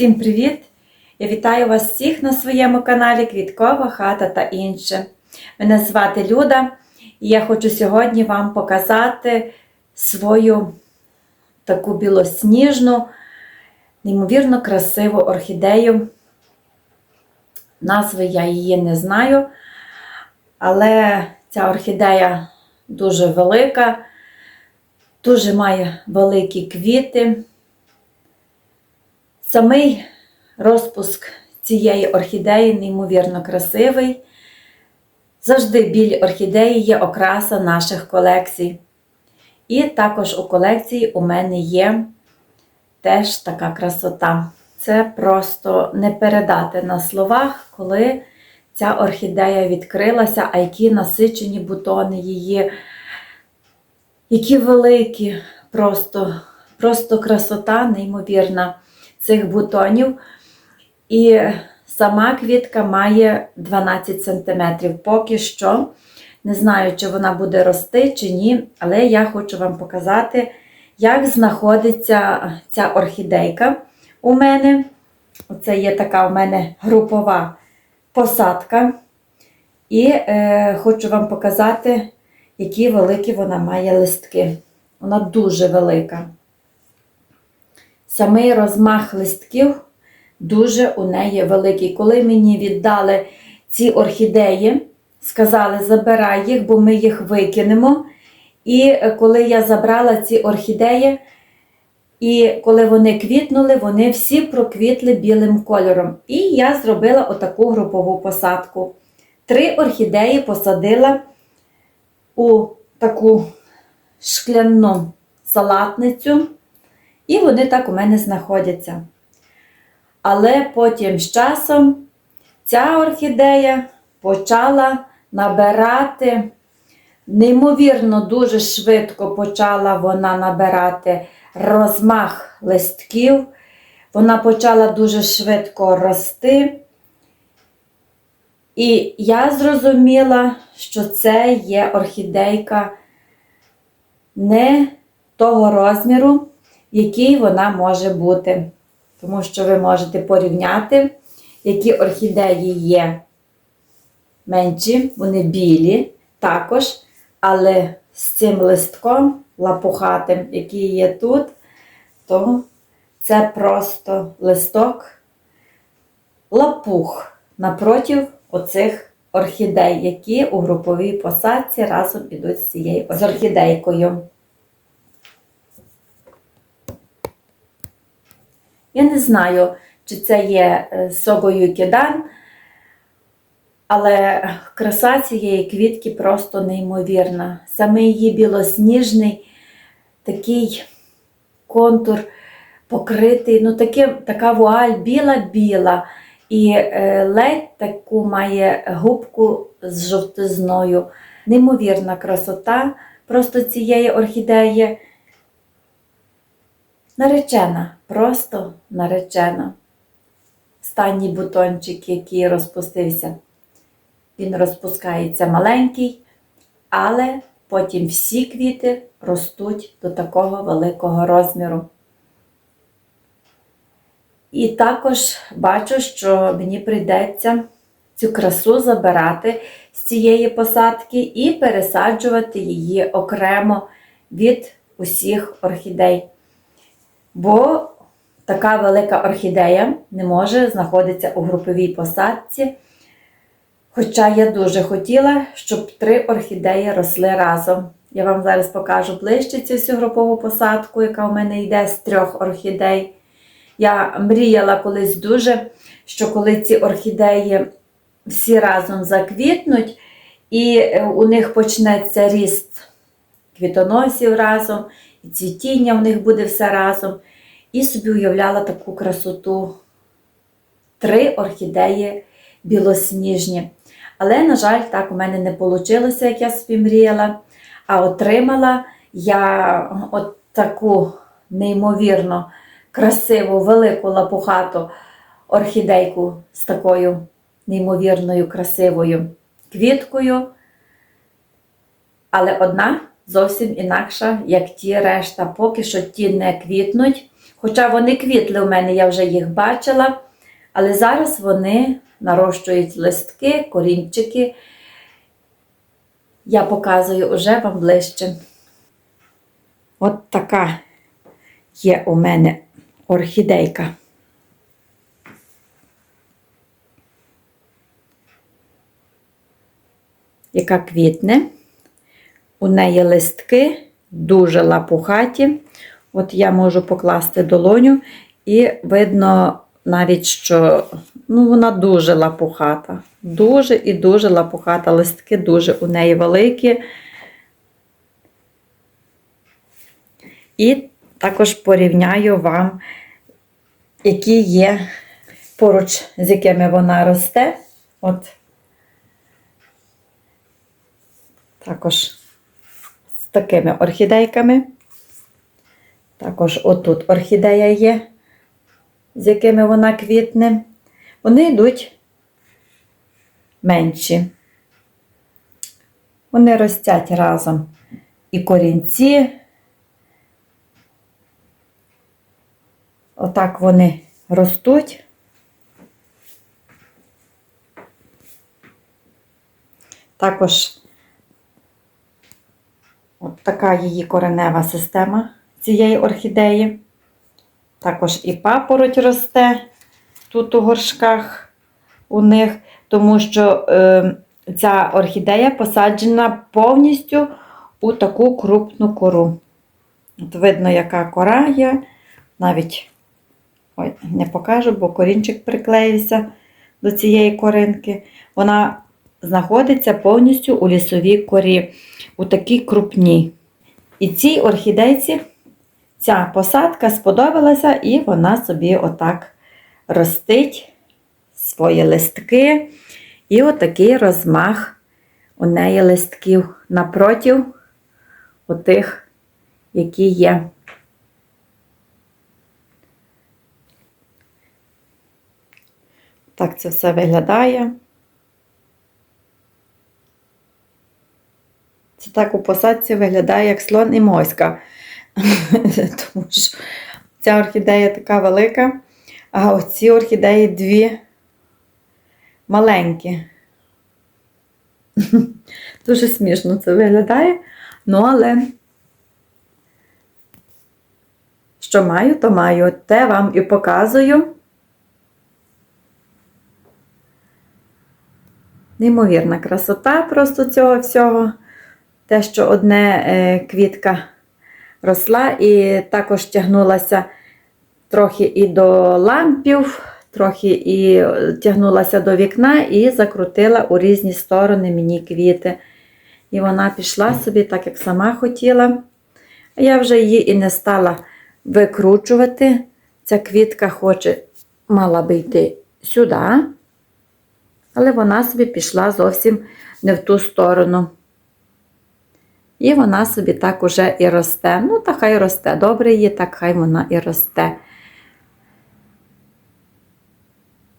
Всім привіт! Я вітаю вас всіх на своєму каналі Квіткова хата та інше. Мене звати Люда, і я хочу сьогодні вам показати свою таку білосніжну, неймовірно красиву орхідею. Назви я її не знаю, але ця орхідея дуже велика, дуже має великі квіти. Самий розпуск цієї орхідеї неймовірно красивий. Завжди біля орхідеї є окраса наших колекцій. І також у колекції у мене є теж така красота. Це просто не передати на словах, коли ця орхідея відкрилася, а які насичені бутони її, які великі, просто, просто красота, неймовірна цих бутонів. І сама квітка має 12 см. Поки що не знаю, чи вона буде рости, чи ні, але я хочу вам показати, як знаходиться ця орхідейка у мене. Оце є така у мене групова посадка. І е, хочу вам показати, які великі вона має листки. Вона дуже велика. Самий розмах листків дуже у неї великий. Коли мені віддали ці орхідеї, сказали, забирай їх, бо ми їх викинемо. І коли я забрала ці орхідеї, і коли вони квітнули, вони всі проквітли білим кольором. І я зробила отаку групову посадку. Три орхідеї посадила у таку шкляну салатницю. І вони так у мене знаходяться. Але потім з часом ця орхідея почала набирати, неймовірно, дуже швидко почала вона набирати розмах листків. Вона почала дуже швидко рости. І я зрозуміла, що це є орхідейка не того розміру, який вона може бути. Тому що ви можете порівняти, які орхідеї є менші, вони білі також, але з цим листком лапухатим, який є тут, то це просто листок лапух напротив оцих орхідей, які у груповій посадці разом ідуть з цією орхідейкою. Я не знаю, чи це є е, согою кидан, але краса цієї квітки просто неймовірна. Саме її білосніжний такий контур покритий, ну таке, така вуаль біла-біла. І е, ледь таку має губку з жовтизною. Неймовірна красота просто цієї орхідеї. Наречена, просто наречена. Останній бутончик, який розпустився, він розпускається маленький, але потім всі квіти ростуть до такого великого розміру. І також бачу, що мені прийдеться цю красу забирати з цієї посадки і пересаджувати її окремо від усіх орхідей. Бо така велика орхідея не може знаходитися у груповій посадці. Хоча я дуже хотіла, щоб три орхідеї росли разом. Я вам зараз покажу ближче цю всю групову посадку, яка у мене йде з трьох орхідей. Я мріяла колись дуже, що коли ці орхідеї всі разом заквітнуть, і у них почнеться ріст квітоносів разом, і цвітіння в них буде все разом. І собі уявляла таку красоту. Три орхідеї білосніжні. Але, на жаль, так у мене не вийшло, як я собі мріяла. А отримала я от таку неймовірно красиву, велику лапухату орхідейку з такою неймовірною красивою квіткою. Але одна зовсім інакша, як ті решта. Поки що ті не квітнуть. Хоча вони квітли у мене, я вже їх бачила, але зараз вони нарощують листки, корінчики. Я показую уже вам ближче. От така є у мене орхідейка. Яка квітне. У неї листки дуже лапухаті. От я можу покласти долоню, і видно навіть, що ну, вона дуже лапухата. Дуже і дуже лапухата. Листки дуже у неї великі. І також порівняю вам, які є поруч, з якими вона росте. От також такими орхідейками. Також отут орхідея є, з якими вона квітне. Вони йдуть менші. Вони ростять разом і корінці. Отак вони ростуть. Також от така її коренева система цієї орхідеї. Також і папороть росте тут у горшках у них, тому що е, ця орхідея посаджена повністю у таку крупну кору. От видно, яка кора є. Навіть ой, не покажу, бо корінчик приклеївся до цієї коринки. Вона знаходиться повністю у лісовій корі, у такій крупній. І цій орхідейці ця посадка сподобалася, і вона собі отак ростить свої листки. І отакий розмах у неї листків напротив отих, які є. Так це все виглядає. Це так у посадці виглядає, як слон і моська. Тому що ця орхідея така велика, а оці орхідеї дві маленькі. Дуже смішно це виглядає. Ну, але що маю, то маю. Те вам і показую. Неймовірна красота просто цього всього. Те, що одне е, квітка росла і також тягнулася трохи і до лампів, трохи і тягнулася до вікна і закрутила у різні сторони мені квіти. І вона пішла собі, так як сама хотіла. Я вже її і не стала викручувати. Ця квітка хоче, мала би йти сюди, але вона собі пішла зовсім не в ту сторону. І вона собі так уже і росте. Ну, та хай росте. Добре її, так хай вона і росте.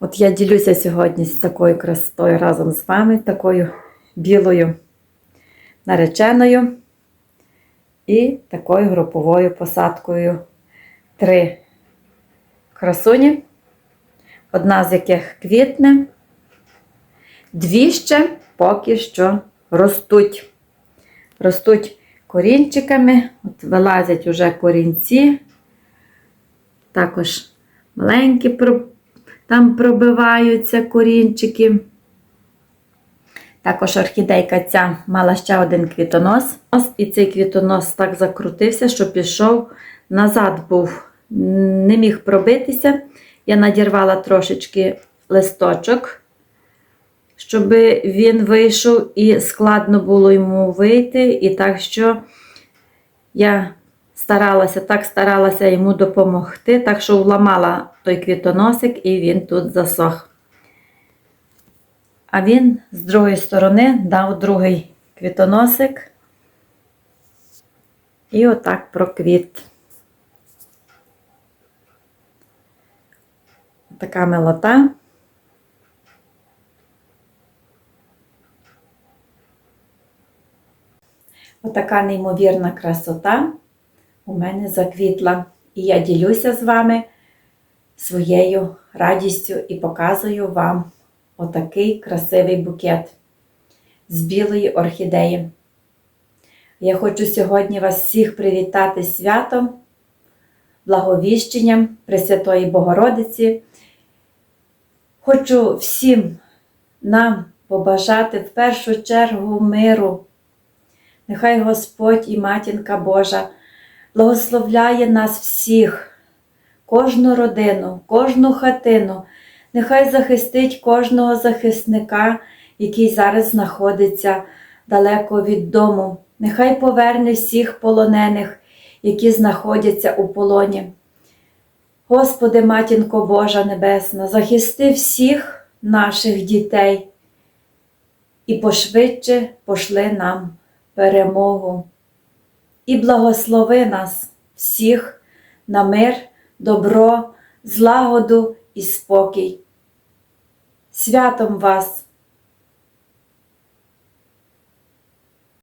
От я ділюся сьогодні з такою красотою разом з вами, такою білою нареченою і такою груповою посадкою. Три красуні, одна з яких квітне, дві ще поки що ростуть ростуть корінчиками, от вилазять уже корінці, також маленькі там пробиваються корінчики. Також орхідейка ця мала ще один квітонос. І цей квітонос так закрутився, що пішов назад, був, не міг пробитися. Я надірвала трошечки листочок щоб він вийшов і складно було йому вийти. І так що я старалася, так старалася йому допомогти, так що вламала той квітоносик і він тут засох. А він з другої сторони дав другий квітоносик і отак проквіт. Така милота. Отака неймовірна красота у мене заквітла І я ділюся з вами своєю радістю і показую вам отакий красивий букет з білої орхідеї. Я хочу сьогодні вас всіх привітати святом, благовіщенням Пресвятої Богородиці. Хочу всім нам побажати в першу чергу миру. Нехай Господь і Матінка Божа благословляє нас всіх, кожну родину, кожну хатину. Нехай захистить кожного захисника, який зараз знаходиться далеко від дому. Нехай поверне всіх полонених, які знаходяться у полоні. Господи, Матінко Божа Небесна, захисти всіх наших дітей і пошвидше пошли нам перемогу. І благослови нас всіх на мир, добро, злагоду і спокій. Святом вас,